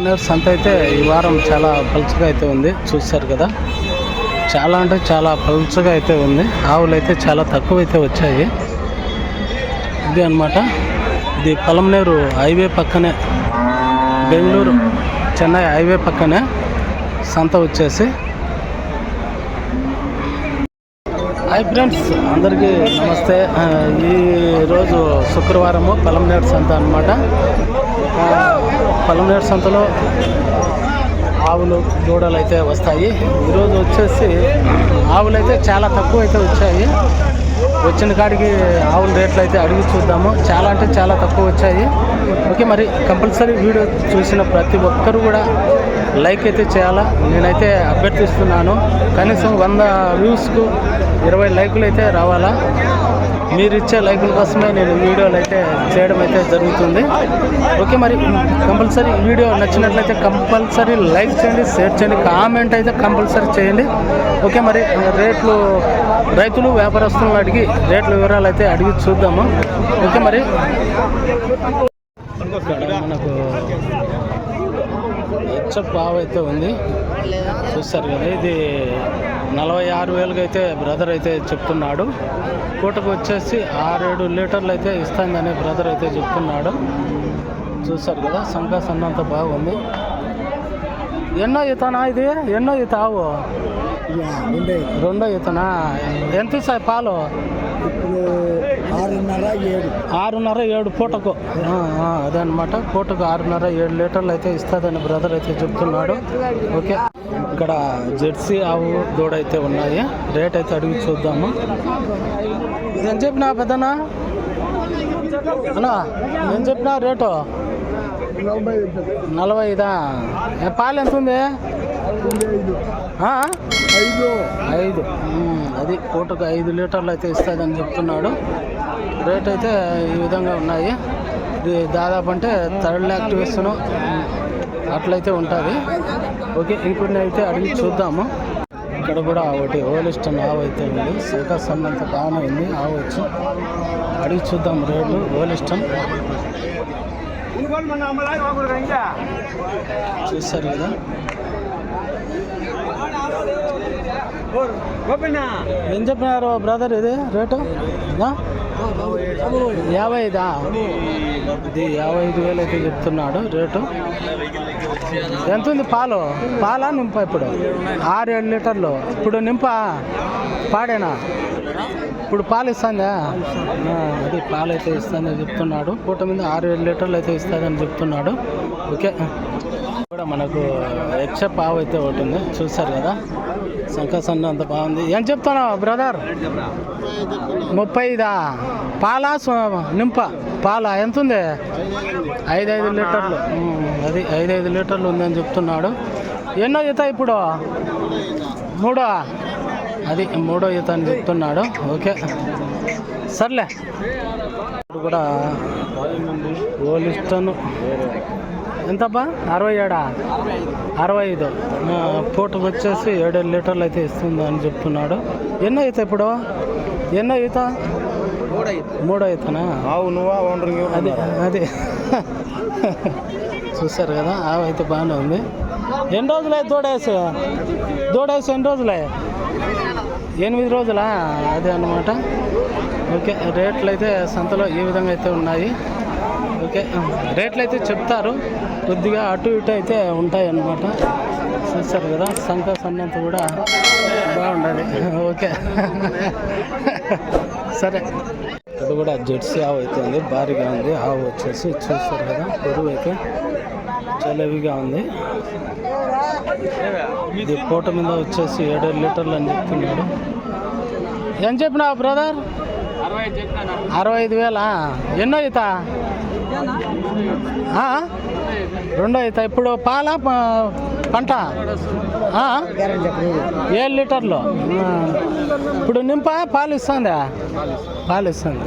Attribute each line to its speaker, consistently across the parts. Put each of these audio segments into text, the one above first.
Speaker 1: నేర్స్ సంత అయితే ఈ వారం చాలా పలుచగా అయితే ఉంది చూశారు కదా. చాలా అంటే చాలా పలుచగా అయితే ఉంది. ఆవులు అయితే చాలా తక్కువ అయితే వచ్చాయి. ఇది అన్నమాట. ఇది పలంనేరు హైవే పక్కనే బెంగళూరు చెన్నై హైవే పక్కనే సంత వచ్చేసి. హాయ్ ఫ్రెండ్స్ అందరికీ నమస్తే. ఈరోజు ఈ రోజు శుక్రవారము పలంనేరు సంత అనమాట పలంనేరు సంతలో ఆవులు దూడలు అయితే వస్తాయి. ఈరోజు వచ్చేసి ఆవులు అయితే చాలా తక్కువ అయితే వచ్చాయి. వచ్చిన కాడికి ఆవుల రేట్లు అయితే అడిగి చూద్దాము. చాలా అంటే చాలా తక్కువ వచ్చాయి. ఓకే మరి కంపల్సరీ వీడియో చూసిన ప్రతి ఒక్కరు కూడా లైక్ అయితే చేయాలా? నేనైతే అభ్యర్థిస్తున్నాను. కనీసం వంద వ్యూస్కు ఇరవై లైకులు అయితే రావాలా? మీరు ఇచ్చే లైకుల కోసమే నేను వీడియోలు అయితే చేయడం అయితే జరుగుతుంది. ఓకే మరి కంపల్సరీ వీడియో నచ్చినట్లయితే కంపల్సరీ లైక్ చేయండి షేర్ చేయండి కామెంట్ అయితే కంపల్సరీ చేయండి. ఓకే మరి రేట్లు రైతులు వ్యాపారస్తులను అడిగి రేట్ల వివరాలు అయితే అడిగి చూద్దాము. ఓకే మరి మనకు హెచ్ఎఫ్ బావ్ అయితే ఉంది. చూస్తారు కదా ఇది నలభై ఆరు వేలకు అయితే బ్రదర్ అయితే చెప్తున్నాడు. పూటకు వచ్చేసి ఆరేడు లీటర్లు అయితే ఇస్తానని బ్రదర్ అయితే చెప్తున్నాడు. చూస్తారు కదా సంకా సన్నంత బాగుంది. ఎన్నో ఈతనా ఇది? ఎన్నో ఈత ఆవు? రెండో ఈతనా? ఎంత ఇస్తాయి పాలు?
Speaker 2: ఇప్పుడు ఆరున్నర ఏడు.
Speaker 1: ఆరున్నర ఏడు పూటకు. అదే అనమాట పూటకు ఆరున్నర ఏడు లీటర్లు అయితే ఇస్తుందని బ్రదర్ అయితే చెప్తున్నాడు. ఓకే. ఇక్కడ జెర్సీ ఆవు దూడ అయితే ఉన్నాయి. రేట్ అయితే అడిగి చూద్దాము. ఏం చెప్పినా పెద్దనా అన్నా ఏం చెప్పినా రేటు?
Speaker 2: నలభై
Speaker 1: ఐదా? పాలు ఎంత ఉంది?
Speaker 2: ఐదు? ఐదు.
Speaker 1: అది పూటకు ఐదు లీటర్లు అయితే ఇస్తుందని చెప్తున్నాడు. రేట్ అయితే ఈ విధంగా ఉన్నాయి. ఇది దాదాపు అంటే థర్డ్ యాక్టివేషన్ అట్లయితే ఉంటుంది. ఓకే ఇంకొన్ని అయితే అడిగి చూద్దాము. ఇక్కడ కూడా ఒకటి ఓలిస్టన్ ఆవు అయితే ఉంది. శంకా సన్నంత బాగానే ఉంది. ఆవు వచ్చి అడిగి చూద్దాం రేటు ఓలిస్టన్ చూస్తారు కదా? ఏం చెప్పినారు బ్రదర్ ఇది? రేటు? యాభై ఐదా ఇది యాభై ఐదు వేలు అయితే చెప్తున్నాడు రేటు. ఎంత ఉంది పాలు? పాలా నింప ఇప్పుడు? ఆరు ఏడు లీటర్లు. ఇప్పుడు నింప? పాడేనా? ఇప్పుడు పాలు ఇస్తుందా? అది పాలు అయితే ఇస్తుందని చెప్తున్నాడు. పూట మీద ఆరు ఏడు లీటర్లు అయితే ఇస్తుందని చెప్తున్నాడు. ఓకే. కూడా మనకు ఎక్స్ట్రా పావు అయితే ఒకటి ఉంది. చూస్తారు కదా? సంకసన్న అంత బాగుంది. ఏం చెప్తున్నావు బ్రదర్? ముప్పై ఐదా పాల నింప? పాల? ఎంత ఉంది? ఐదు ఐదు లీటర్లు అది ఐదు ఐదు లీటర్లు ఉందని చెప్తున్నాడు. ఎన్నో ఈత ఇప్పుడు? మూడో? అది మూడో ఈత అని చెప్తున్నాడు. ఓకే. సర్లే. కూడా ఓలిస్టన్ ఎంతబ్బా? అరవై ఏడా? అరవై ఐదు. ఆ, పూటకు వచ్చేసి ఏడేడు లీటర్లు అయితే ఇస్తుంది అని చెప్తున్నాడు. ఎన్నో ఈత ఇప్పుడు? ఎన్నో ఈత? మూడో ఈతనా?
Speaker 2: ఆవు నువ్వా?
Speaker 1: అదే అదే. చూస్తారు కదా? ఆవు అయితే బాగానే ఉంది. ఎన్ని రోజులే దూడేసి? దూడేసి ఎన్ని రోజులే? ఎనిమిది రోజులా? అదే అన్నమాట. ఓకే రేట్లు అయితే సంతలో ఈ విధంగా అయితే ఉన్నాయి? ఓకే రేట్లు అయితే చెప్తారు. కొద్దిగా అటు ఇటు అయితే ఉంటాయి అన్నమాట. చూస్తారు కదా సంఖ సన్నంత కూడా బాగుండాలి. ఓకే. సరే. ఇది కూడా జెర్సీ ఆవు అయితే ఉంది. భారీగా ఉంది. ఆవు వచ్చేసి చూస్తారు కదా బరువు అయితే చలవిగా ఉంది. ఇది పూట మీద వచ్చేసి ఏడేడు లీటర్లు అని చెప్తున్నాడు. ఏం చెప్పినావు బ్రదర్? అరవై ఐదు వేలా? ఎన్నో అవుతా రెండో అవుతా ఇప్పుడు పాల పంట? ఏడు లీటర్లు. ఇప్పుడు నింప పాలు ఇస్తుందా? పాలు ఇస్తుంది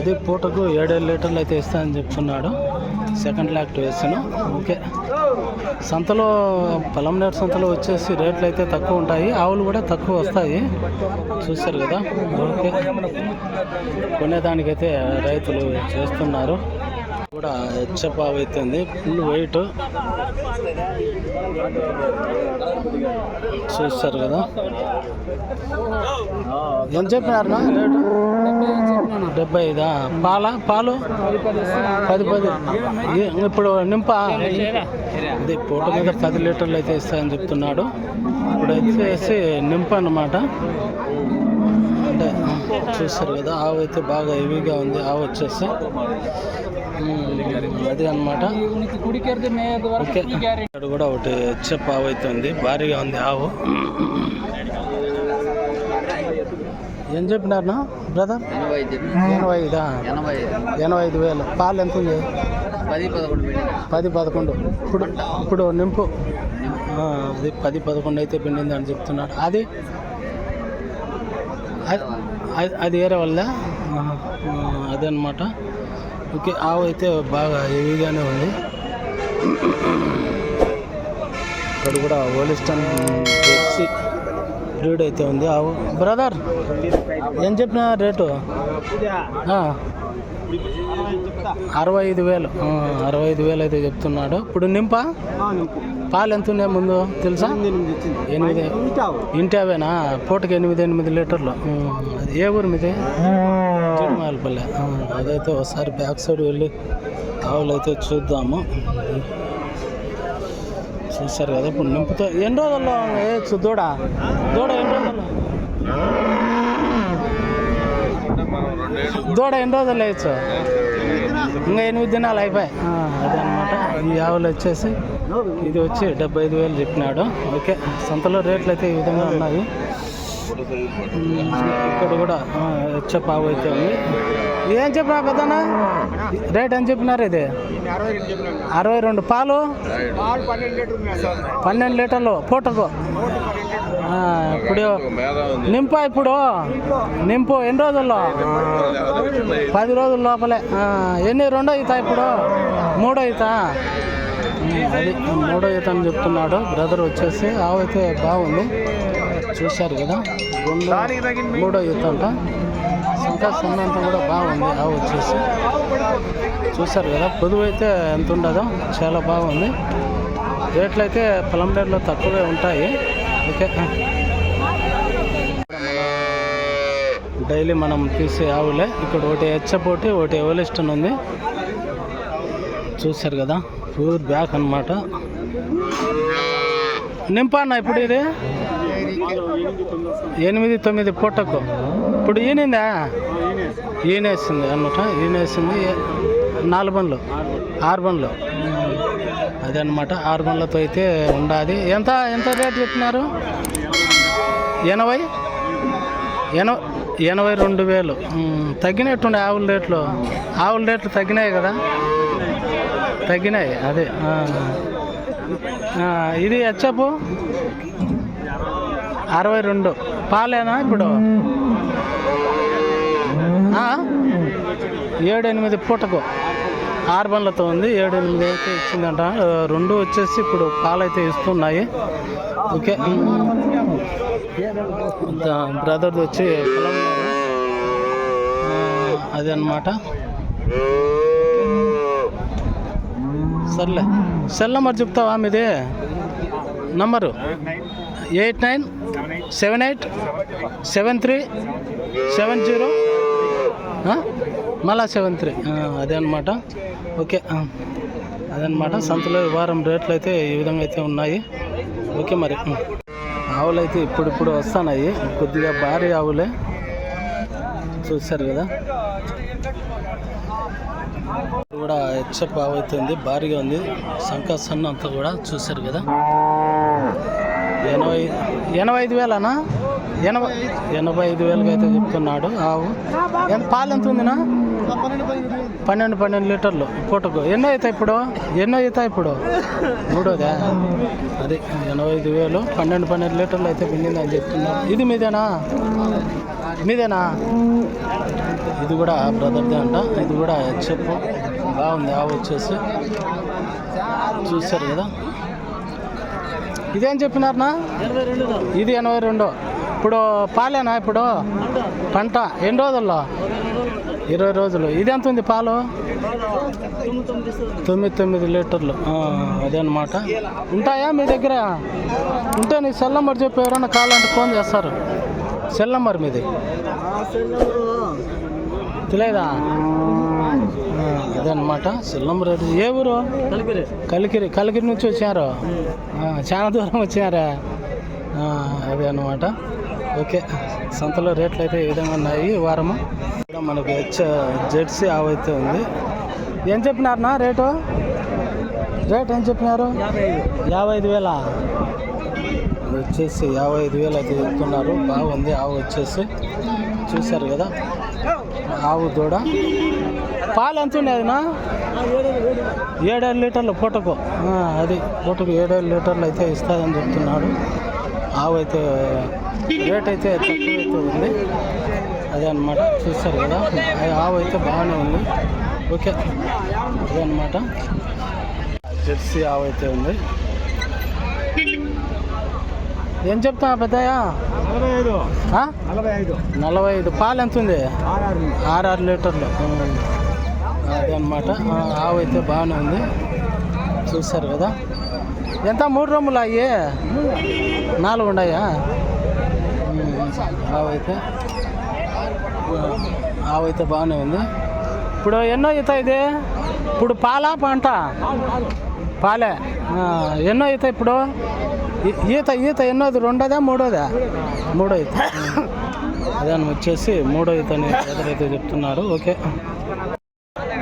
Speaker 1: ఇది పూటకు ఏడేడు లీటర్లు అయితే ఇస్తానని చెప్తున్నాడు. సెకండ్ లాక్ట్ వేస్తాను. ఓకే. సంతలో పొలంనేరు సంతలో వచ్చేసి రేట్లు అయితే తక్కువ ఉంటాయి. ఆవులు కూడా తక్కువ వస్తాయి. చూశారు కదా. ఓకే. కొనేదానికైతే రైతులు చేస్తున్నారు. కూడా హెచ్చప్ అవుతుంది. ఫుల్ వెయిట్ చూస్తారు కదా. ఎంత చెప్పినారు రేటు డెబ్బై ఐదా? పాల? పాలు? పది పది. ఇప్పుడు నింప? ఇది పూట మీద పది లీటర్లు అయితే ఇస్తాయని చెప్తున్నాడు. ఇప్పుడు వచ్చేసి నింప అన్నమాట. అంటే చూస్తారు కదా ఆవు అయితే బాగా హెవీగా ఉంది. ఆవు వచ్చేసి అది అనమాట ఇక్కడ కూడా ఒకటి హెచ్ఎఫ్ ఆవు అయితే ఉంది. భారీగా ఉంది ఆవు. ఏం చెప్పినారు బ్రదర్?
Speaker 3: ఎనభై ఐదు.
Speaker 1: ఎనభై ఐదా వేలు. పాలు ఎంత ఉంది?
Speaker 3: పది పదకొండు.
Speaker 1: పది పదకొండు ఇప్పుడు ఇప్పుడు నింపు. అది పది పదకొండు అయితే పిండింది అని చెప్తున్నాడు. అది అది- అది- అది వేరే వల్ల అదనమాట ఓకే ఆవు అయితే బాగా హెవీగానే ఉంది. ఇక్కడ కూడా ఓలిస్టన్ జెర్సీ బ్రీడ్ అయితే ఉంది. ఆవు. బ్రదర్ ఏం చెప్పిన రేటు? అరవై ఐదు వేలు. అరవై ఐదు వేలు అయితే చెప్తున్నాడు. ఇప్పుడు నింప? పాలు ఎంత ఉన్నాయి ముందు తెలుసా? ఎనిమిది ఇంటి అవేనా పూటకి ఎనిమిది ఎనిమిది లీటర్లు. ఏ ఊరు మీది? చిరుమాలపల్లె అదైతే ఒకసారి బ్యాక్ సైడ్ వెళ్ళి ఆవులు అయితే చూద్దాము. చూసారు కదా ఇప్పుడు నింపుతో. ఎన్ని రోజుల్లో వేయచ్చు దూడ? దూడ ఎన్ని రోజుల్లో? దూడ ఎన్ని రోజుల్లో వేయచ్చు ఇంకా ఎనిమిది దినాలు అయిపోయాయి. ఆ, అదే అనమాట ఈ ఆవులు వచ్చేసి ఇది వచ్చి డెబ్బై ఐదు వేలు చెప్పినాడు. ఓకే. సంతలో రేట్లు అయితే ఈ విధంగా ఉన్నాయి. ఇక్కడ కూడా చెప్ప ఆవు అయితే ఉంది. ఏం చెప్పినా పెద్దనా రేట్ ఏం చెప్పినారు ఇది? అరవై రెండు. పాలు? పన్నెండు లీటర్లు. పూటకు? ఇప్పుడు నింప ఇప్పుడు. నింపు. ఎన్ని రోజుల్లో? పది రోజుల లోపలే. ఎన్ని? రెండో అవుతా ఇప్పుడు? మూడో అవుతా అది మూడో ఈత అని చెప్తున్నాడు. బ్రదర్ వచ్చేసి ఆవు అయితే బాగుంది. చూశారు కదా? మూడో ఈత అంట. ఇంకా సున్నంత కూడా బాగుంది. ఆవు వచ్చేసి. చూశారు కదా? పొదువు అయితే ఎంత ఉండదో. చాలా బాగుంది. రేట్లు అయితే పొలండేరులో తక్కువే ఉంటాయి. ఓకే. డైలీ మనం తీసే ఆవులే. ఇక్కడ ఒకటి హెచ్చపోటి ఒకటి ఎవలిస్టన్ ఉంది. చూశారు కదా ప్యూర్ బ్యాక్ అన్నమాట. నింపాన్న ఇప్పుడు ఇది? ఎనిమిది తొమ్మిది పూటకు. ఇప్పుడు ఈనిందా? ఈనేసింది అనమాట ఈనేసింది. నాలుగు బండ్లు. ఆరు బండ్లు. అదే అనమాట ఆరు బండ్లతో అయితే ఉండాది. ఎంత ఎంత రేట్ చెప్పినారు? ఎనభై? ఎనభై ఎనభై రెండు వేలు. తగ్గినట్టుండే ఆవుల రేట్లు. ఆవుల రేట్లు తగ్గినాయి కదా? తగ్గినాయి అదే. ఇది హెచ్చపు? అరవై రెండు. పాలేనా ఇప్పుడు? ఏడు ఎనిమిది పూటకు. ఆరు బండ్లతో ఉంది. ఏడు ఎనిమిది అయితే ఇచ్చిందంట. రెండు వచ్చేసి ఇప్పుడు పాలైతే ఇస్తున్నాయి. ఓకే. బ్రదర్ది వచ్చి పొలం అదే అనమాట సర్లే. సెల్ నెంబర్ చెప్తావా మీది? Number? Eight nine seven eight seven three seven zero. మళ్ళా సెవెన్ త్రీ అదే అనమాట ఓకే అదనమాట. సంతలో వారం రేట్లు అయితే ఈ విధంగా అయితే ఉన్నాయి. ఓకే మరి ఆవులు అయితే ఇప్పుడిప్పుడు వస్తున్నాయి. కొద్దిగా భారీ ఆవులే. చూశారు కదా. కూడా హెచ్చప్ ఆవు అయితే ఉంది. భారీగా ఉంది. సంకాసన్న అంతా కూడా చూశారు కదా. ఎనభై ఎనభై ఐదు వేలనా? ఎనభై ఎనభై ఐదు వేలకి అయితే చెప్తున్నాడు ఆవు. ఎంత పాలు ఎంత ఉందినా? పన్నెండు పన్నెండు లీటర్లు పూటకు. ఎన్నో అవుతాయి ఇప్పుడు? ఎన్నో అవుతాయి ఇప్పుడు? మూడోదా? అది ఎనభై ఐదు వేలు. పన్నెండు పన్నెండు లీటర్లు అయితే పిండింది అని చెప్తున్నారు. ఇది మీదేనా? మీదేనా? ఇది కూడా బ్రదర్దే అంట. ఇది కూడా చెప్పు. బాగుంది ఆవు వచ్చేసి. చూశారు కదా? ఇదేం చెప్పినారనా ఇది ఎనభై రెండు. ఇప్పుడు పాలేనా ఇప్పుడు? పంట. ఎన్ని రోజుల్లో? ఇరవై రోజులు. ఇది ఎంత ఉంది పాలు? తొమ్మిది తొమ్మిది లీటర్లు. ఆ, అదే అనమాట ఉంటాయా మీ దగ్గర? ఉంటే నీ సెల్ నెంబర్ చెప్పి ఎవరైనా కావాలంటే ఫోన్ చేస్తారు. సెల్ నెంబర్ మీది. తెలియదా ఆ, అదే అనమాట సెల్ నెంబర్. ఏ ఊరు? కలికిరి. కలికిరి. నుంచి వచ్చారు. చాలా దూరం వచ్చారా? అదే అనమాట ఓకే. సంతలో రేట్లు అయితే ఈ విధంగా ఉన్నాయి. వారము ఇక్కడ మనకి హెచ్ జెర్సీ ఆవు అయితే ఉంది. ఏం చెప్పినారనా రేటు? రేట్ ఏం చెప్పినారు? యాభై ఐదు. వేల? వచ్చేసి యాభై ఐదు వేలు అయితే చెప్తున్నారు. బాగుంది ఆవు వచ్చేసి. చూశారు కదా? ఆవు దూడ. పాలు ఎంత ఉండేదినా ఏడేడు లీటర్లు పూటకు. అది పూటకు ఏడేడు లీటర్లు అయితే ఇస్తుందని చెప్తున్నాడు. ఆవు అయితే రేట్ అయితే తక్కువ అయితే ఉంది. అదే అనమాట చూస్తారు కదా. ఆవు అయితే బాగానే ఉంది. ఓకే. అదే అనమాట జెర్సీ ఆవు అయితే ఉంది. ఏం చెప్తా పెద్దయ్య?
Speaker 2: నలభై ఐదు.
Speaker 1: పాలు ఎంత ఉంది? ఆరు లీటర్లు. అదే అనమాట ఆవు అయితే బాగానే ఉంది. చూస్తారు కదా. ఎంత? మూడు రొమ్ములు అయ్యి? నాలుగు ఉన్నాయా? అవైతే అవైతే బాగానే ఉంది. ఇప్పుడు ఎన్నో ఈత ఇది? ఇప్పుడు పాలా పంట? పాలే. ఎన్నో ఈత ఇప్పుడు? ఈత ఈత ఎన్నోది? రెండోదా మూడోదా? మూడో ఈత. అదే అని వచ్చేసి మూడో ఈతని ఎదురైతే చెప్తున్నారు ఓకే.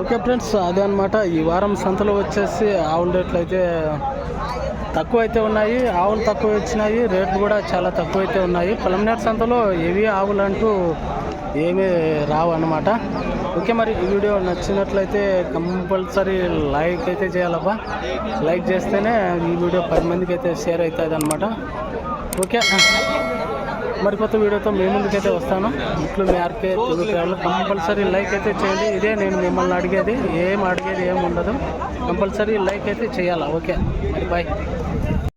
Speaker 1: ఓకే ఫ్రెండ్స్ అదే అనమాట ఈ వారం సంతలో వచ్చేసి ఆవుల రేట్లు అయితే తక్కువ అయితే ఉన్నాయి ఆవులు తక్కువ వచ్చినాయి రేట్లు కూడా చాలా తక్కువ అయితే ఉన్నాయి. పొలంనేటి సంతలో ఏవి ఆవులు అంటూ ఏమీ రావు అనమాట ఓకే మరి ఈ వీడియో నచ్చినట్లయితే కంపల్సరీ లైక్ అయితే చేయాలబ్బా. లైక్ చేస్తేనే ఈ వీడియో పది మందికి అయితే షేర్ అవుతుంది అనమాట ఓకే మరి కొత్త వీడియోతో మీ ముందుకైతే వస్తాను. ఇట్లు మీ RK Telugu travel compulsory like అయితే చేయండి. ఇదే నేను మిమ్మల్ని అడిగేది ఏం అడిగేది ఏం ఉండదు. కంపల్సరీ లైక్ అయితే చేయాలా? ఓకే మరి బాయ్.